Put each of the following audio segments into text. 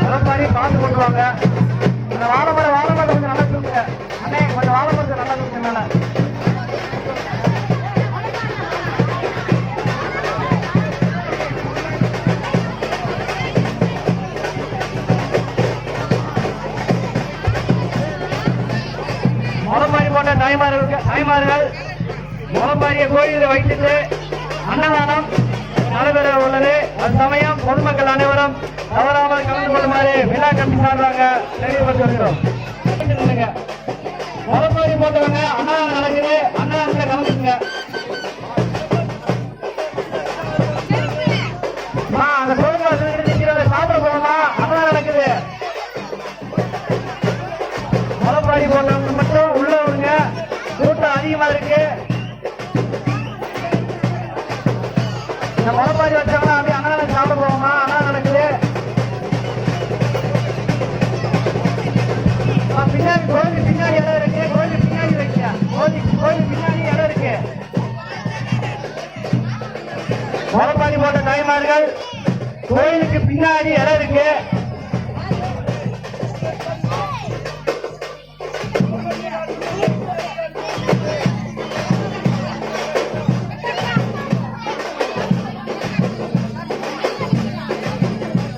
முளைப்பாரி பார்த்து கொண்டு வாங்க இந்த வாழைமரம் வாழைமரம் கொஞ்சம் நல்லா தூக்குங்க அண்ணே கொஞ்சம் வாழைமரத்தை நல்லா தூக்குங்க மேல. முளப்பாரி போன்ற தாய்மார்கள் தாய்மார்கள் முளப்பாரிய கோயிலில் வைத்துட்டு அன்னதானம் நடைபெற உள்ளது அந்த சமயம் பொதுமக்கள் அனைவரும் தவறாமல் கலந்து கொள்ளுமாறு விழா கமிட்டி சார்பாக தெளிவுபடுத்தி முளப்பாரி போட்ட தாய்மார்கள் கோயிலுக்கு பின்னாடி இடம் இருக்கு.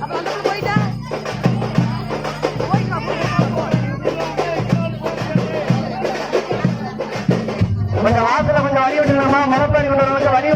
அப்புறம் கொஞ்சம் வாசல கொஞ்சம் வழி விட்டுருங்கம்மா. கொண்டு வழி